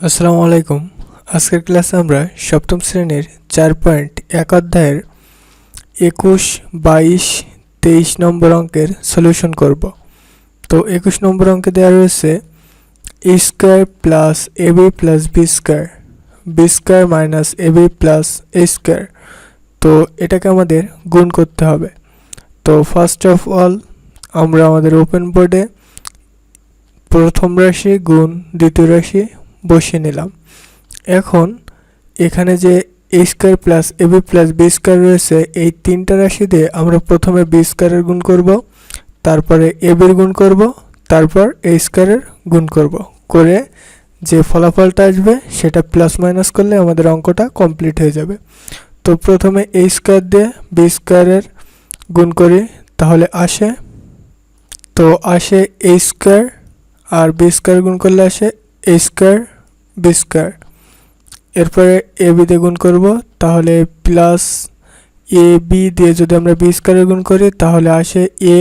আসসালামু আলাইকুম। আজকের ক্লাসে আমরা সপ্তম শ্রেণির চার পয়েন্ট এক অধ্যায়ের একুশ, বাইশ, তেইশ নম্বর অঙ্কের সলিউশন করব। তো একুশ নম্বর অঙ্কে দেওয়া রয়েছে A square plus A B plus B square B square minus A B plus A square তো এটাকে আমাদের গুণ করতে হবে। তো ফার্স্ট অফ অল আমরা আমাদের ওপেন বোর্ডে প্রথম রাশি গুণ দ্বিতীয় রাশি বসিয়ে নিলাম। এখন এখানে যে A square plus A B plus B square রয়েছে, এই তিনটা রাশি দিয়ে আমরা প্রথমে বি স্কোয়ারের গুণ করব, তারপরে এ বির গুণ করব, তারপর এ স্কোয়ারের গুণ করব। করে যে ফলাফলটা আসবে, সেটা প্লাস মাইনাস করলে আমাদের অঙ্কটা কমপ্লিট হয়ে যাবে। তো প্রথমে এ স্কোয়ার দিয়ে বি স্কোয়ারের গুণ করি, তাহলে আসে, তো আসে এ স্কোয়ার আর বি স্কোয়ার গুণ করলে আসে এ স্কোয়ার বি স্কোয়ার এরপরে এ বি দিয়ে গুণ করব, তাহলে প্লাস এ বি দিয়ে যদি আমরা বি স্কোয়ারের গুণ করি, তাহলে আসে এ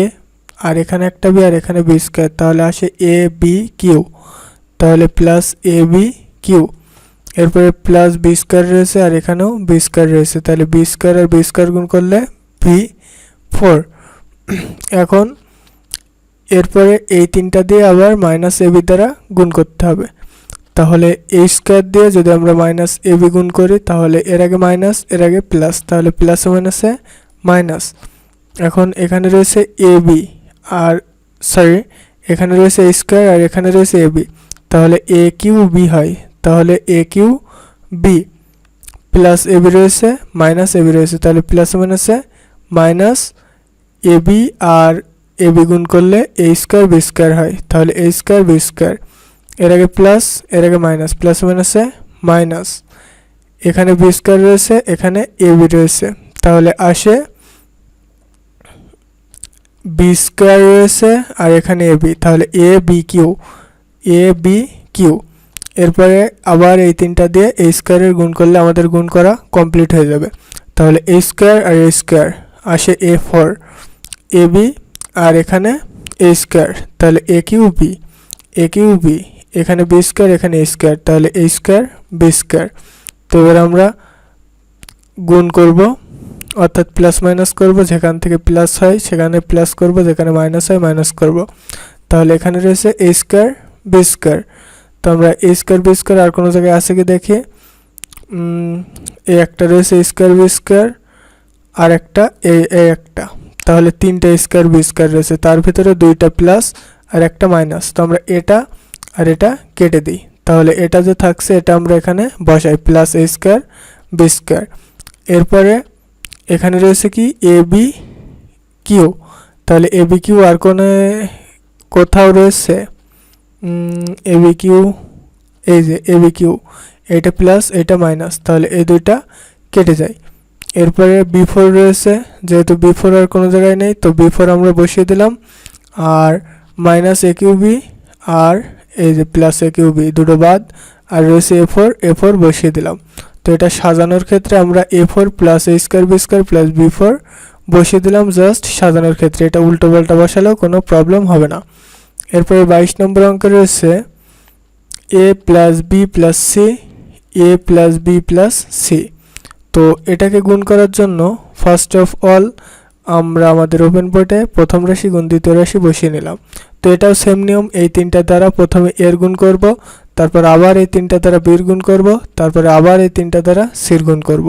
আর এখানে একটা বি আর এখানে বি স্কোয়ার তাহলে আসে এ বি কিউ তাহলে প্লাস এ বি কিউ এরপরে প্লাস বি স্কোয়ার রয়েছে, আর এখানেও বি স্কোয়ার রয়েছে। তাহলে বি স্কোয়ার আর বি স্কোয়ার গুণ করলে ভি ফোর এখন এরপরে এই তিনটা দিয়ে আবার মাইনাস এ বি দ্বারা গুণ করতে হবে। তাহলে এ স্কোয়ার দিয়ে যদি আমরা মাইনাস এ বি গুণ করি, তাহলে এর আগে মাইনাস এর আগে প্লাস তাহলে প্লাসে মাইনাসে মাইনাস এখন এখানে রয়েছে এ বি আর সরি এখানে রয়েছে এ স্কোয়ার আর এখানে রয়েছে এ বি তাহলে এ কিউ বি হয়, তাহলে A cube B plus A B রয়েছে মাইনাস এ বি রয়েছে, তাহলে প্লাসে মাইনাসে মাইনাস এ বি আর এ বি গুণ করলে এ স্কোয়ার বি স্কোয়ার হয়, তাহলে এ স্কোয়ার বি স্কোয়ার এর আগে প্লাস এর আগে মাইনাস প্লাস মাইনাসে মাইনাস এখানে বি স্কোয়ার রয়েছে, এখানে এ বি রয়েছে। তাহলে আসে বি স্কোয়ার রয়েছে আর এখানে এ বি তাহলে A B cube A B cube এরপরে আবার এই তিনটা দিয়ে এ স্কোয়ারের গুণ করলে আমাদের গুণ করা কমপ্লিট হয়ে যাবে। তাহলে A square R A square আসে এ ফোর এ বি আর এখানে এ স্কোয়ার তাহলে A cube B A cube B এখানে বি স্কোয়ার এখানে এ স্কোয়ার তাহলে এ স্কোয়ার বি স্কোয়ার তো এবার আমরা গুণ করব, অর্থাৎ প্লাস মাইনাস করব, যেখান থেকে প্লাস হয়, সেখানে প্লাস করব, যেখানে মাইনাস হয় মাইনাস করব। তাহলে এখানে রয়েছে এ স্কোয়ার বি স্কোয়ার তো আমরা এ স্কোয়ার বি স্কোয়ার আর কোনো জায়গায় আছে কি দেখি? এই একটা রয়েছে এ স্কোয়ার বি স্কোয়ার আর একটা এ একটা। তাহলে তিনটা স্কোয়ার বি স্কোয়ার রয়েছে। তার ভিতরে দুইটা প্লাস আর একটা মাইনাস তো আমরা এটা আর এটা কেটে দিই। তাহলে এটা যে থাকছে, এটা আমরা এখানে বসাই। Plus A square B square এরপরে এখানে রয়েছে কি? এ বি কিউ তাহলে এ বি কিউ আর কোনো কোথাও রয়েছে? এ বি কিউ এই যে এ বি কিউ এটা প্লাস এটা মাইনাস তাহলে এই দুইটা কেটে যায়। এরপরে বি ফোর রয়েছে। যেহেতু বি ফোর আর কোনো জায়গায় নেই, তো বি ফোর আমরা বসিয়ে দিলাম। আর মাইনাস এ কিউ বি আর এই যে প্লাস এ কিউ বি দুটো বাদ আর রয়েছে এ ফোর এ ফোর বসিয়ে দিলাম। তো এটা সাজানোর ক্ষেত্রে আমরা A four plus A square B square plus B four বসিয়ে দিলাম জাস্ট সাজানোর ক্ষেত্রে। এটা উল্টো পাল্টা বসালেও কোনো প্রবলেম হবে না। এরপরে বাইশ নম্বর অঙ্কে রয়েছে A plus B plus C A plus B plus C তো এটাকে গুণ করার জন্য ফার্স্ট অফ অল আমরা আমাদের ওপেন বোর্ডে প্রথম রাশি গুণ দ্বিতীয় রাশি বসিয়ে নিলাম। তো এটাও সেম নিয়ম, এই তিনটা দ্বারা প্রথমে এর গুণ করব, তারপর আবার এই তিনটা দ্বারা বীর গুণ করব, তারপরে আবার এই তিনটা দ্বারা সির গুণ করব।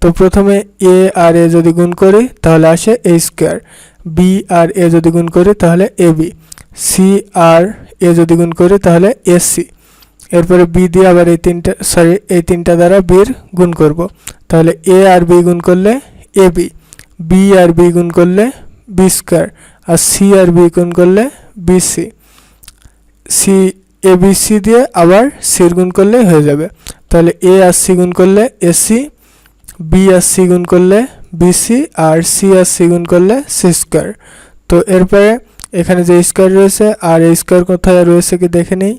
তো প্রথমে এ আর এ যদি গুণ করি, তাহলে আসে এ স্কোয়ার। বি আর এ যদি গুণ করি, তাহলে এ বি। সি আর এ যদি গুণ করি, তাহলে এস সি। এরপরে বি দিয়ে আবার এই তিনটা সরি এই তিনটা দ্বারা বির গুণ করব। তাহলে এ আর বি গুণ করলে এ বি। বি আর বি গুণ করলে বি স্কোয়ার আর সি আর বি গুণ করলে B C A B C দিয়ে আবার সির গুণ করলে হয়ে যাবে। তাহলে এ আর সি গুণ করলে এসি বি আর সি গুণ করলে বিসি আর সি আর সি গুণ করলে সি স্কোয়ার তো এরপরে এখানে যে স্কোয়ার রয়েছে আর এই স্কোয়ার কোথায় রয়েছে কি দেখে নেই।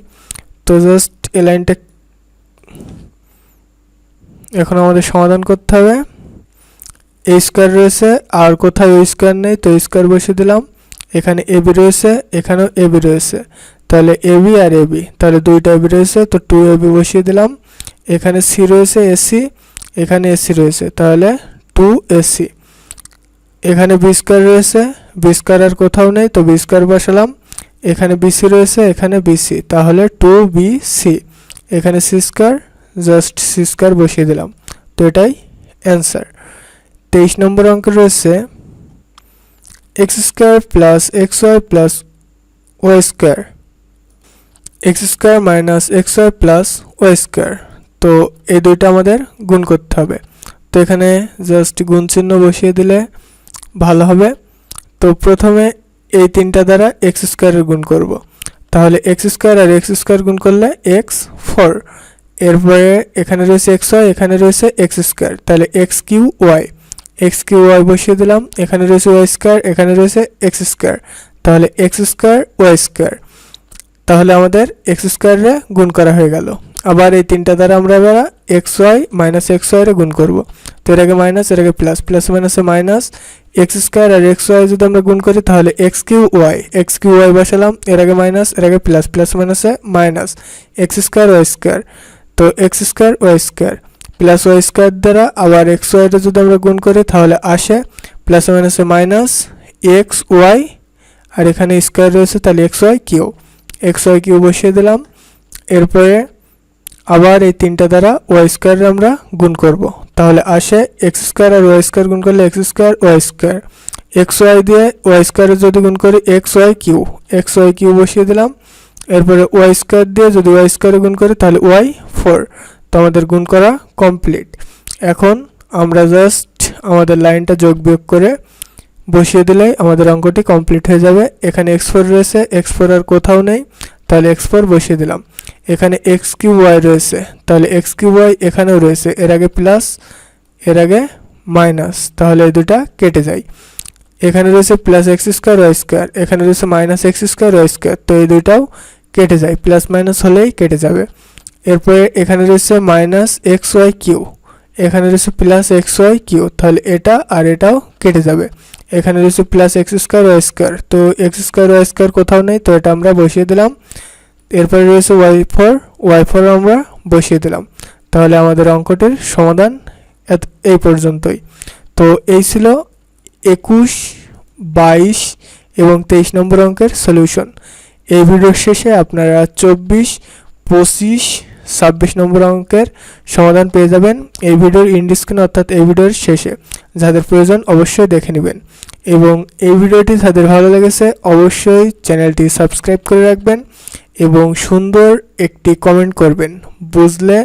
তো জাস্ট এ লাইনটা এখন আমাদের সমাধান করতে হবে। এই স্কোয়ার রয়েছে, আর কোথায় ওই স্কোয়ার নেই, তো স্কোয়ার বসিয়ে দিলাম। এখানে এ বি রয়েছে, এখানেও এ বি রয়েছে। তাহলে এবি আর এবি তাহলে দুইটা এবি রয়েছে, তো টু এবি বসিয়ে দিলাম। এখানে সি রয়েছে এসি এখানে এসি রয়েছে, তাহলে টু এসি এখানে বি স্কোয়ার রয়েছে বি স্কোয়ার আর কোথাও নেই, তো বি স্কোয়ার বসালাম। এখানে বিসি রয়েছে, এখানে বিসি তাহলে টু বি সি এখানে C square just C square বসিয়ে দিলাম। তো এটাই অ্যান্সার তেইশ নম্বর অঙ্ক রয়েছে X square plus X Y plus Y square X square minus X Y plus Y square তো এই দুইটা আমাদের গুণ করতে হবে। তো এখানে জাস্ট গুণ চিহ্ন বসিয়ে দিলে ভালো হবে। তো প্রথমে এই তিনটা দ্বারা এক্স স্কোয়ারের গুণ করব। তাহলে এক্স স্কোয়ার আর এক্স স্কোয়ার গুণ করলে এক্স ফোর এরপরে এখানে রয়েছে এক্স ওয়াই এখানে রয়েছে এক্স স্কোয়ার তাহলে X cube Y X cube Y বসিয়ে দিলাম, এখানে রয়েছে ওয়াই স্কোয়ার, এখানে রয়েছে এক্স স্কোয়ার। তাহলে এক্স স্কোয়ার, ওয়াই স্কোয়ার। তাহলে আমাদের এক্স স্কোয়ারে গুণ করা হয়ে গেল। আবার এই তিনটা দ্বারা আমরা এবার এক্স ওয়াই মাইনাস এক্স ওয়াইরে গুণ করব। তো এর আগে মাইনাস এর আগে প্লাস প্লাস মাইনাসে মাইনাস এক্স স্কোয়ার আর এক্স ওয়াই যদি আমরা গুণ করি, তাহলে X cube Y X cube Y বসালাম, এর আগে মাইনাস এর আগে প্লাস প্লাস মাইনাসে minus X square Y square. তো X square Y square. Plus Y square দ্বারা আবার এক্স ওয়াইটা যদি আমরা গুণ করি, তাহলে আসে প্লাস মাইনাসে মাইনাস এক্স ওয়াই, আর এখানে স্কোয়ার রয়েছে, তাহলে X Y cube. X Y cube বসিয়ে দিলাম। এরপরে আবার এই তিনটা দ্বারা ওয়াই স্কোয়ার আমরা গুণ করব। তাহলে আসে এক্স স্কোয়ার আর ওয়াই স্কোয়ার গুণ করলে X square, Y square. X Y দিয়ে ওয়াই স্কোয়ারে যদি গুণ করি, X Y cube. X Y cube বসিয়ে দিলাম। এরপরে ওয়াই স্কোয়ার দিয়ে যদি ওয়াই স্কোয়ারে গুণ করি, তাহলে ওয়াই ফোর। তো আমাদের গুণ করা কমপ্লিট এখন আমরা জাস্ট আমাদের লাইনটা যোগ বিয়োগ করে বসিয়ে দিলেই আমাদের অঙ্কটি কমপ্লিট হয়ে যাবে। এখানে এক্স ফোর রয়েছে এক্স ফোর আর কোথাও নেই, তাহলে এক্স ফোর বসিয়ে দিলাম। এখানে এক্স কিউ ওয়াই রয়েছে, তাহলে এক্স কিউ ওয়াই এখানেও রয়েছে, এর আগে প্লাস এর আগে মাইনাস তাহলে এই দুটা কেটে যায়। এখানে রয়েছে plus X square Y square এখানে রয়েছে minus X square Y square তো এই দুইটাও কেটে যায় প্লাস মাইনাস হলেই কেটে যাবে। এরপরে এখানে রয়েছে মাইনাস এক্স ওয়াই কিউ এখানে রয়েছে প্লাস এক্স ওয়াই কিউ তাহলে এটা আর এটাও কেটে যাবে। এখানে রয়েছে plus X square Y square তো এক্স স্কোয়ার ওয়াই স্কোয়ার কোথাও নেই, তো এটা আমরা বসিয়ে দিলাম। এরপরে রয়েছে ওয়াই ফোর ওয়াই ফোর আমরা বসিয়ে দিলাম। তাহলে আমাদের অঙ্কটির সমাধান এই পর্যন্তই। তো এই ছিল একুশ, বাইশ এবং তেইশ নম্বর অঙ্কের সলিউশন এই ভিডিওর শেষে আপনারা চব্বিশ, পঁচিশ ছাব্বিশ নম্বর অঙ্কের সমাধান পেয়ে যাবেন এই ভিডিওর ইন্ডিস্ক্রিন অর্থাৎ এই ভিডিওর শেষে। যাদের প্রয়োজন অবশ্যই দেখে নেবেন। এবং এই ভিডিওটি যাদের ভালো লেগেছে, অবশ্যই চ্যানেলটি সাবস্ক্রাইব করে রাখবেন এবং সুন্দর একটি কমেন্ট করবেন। বুঝলে,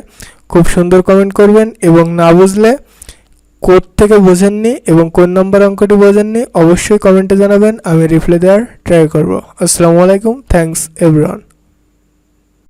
খুব সুন্দর কমেন্ট করবেন এবং না বুঝলে কোড থেকে বোঝেননি এবং কোন নম্বর অঙ্কটি বোঝেননি, অবশ্যই কমেন্টে জানাবেন, আমি রিপ্লাই দেওয়ার ট্রাই করব। আসসালামু আলাইকুম থ্যাঙ্কস এভরিওয়ান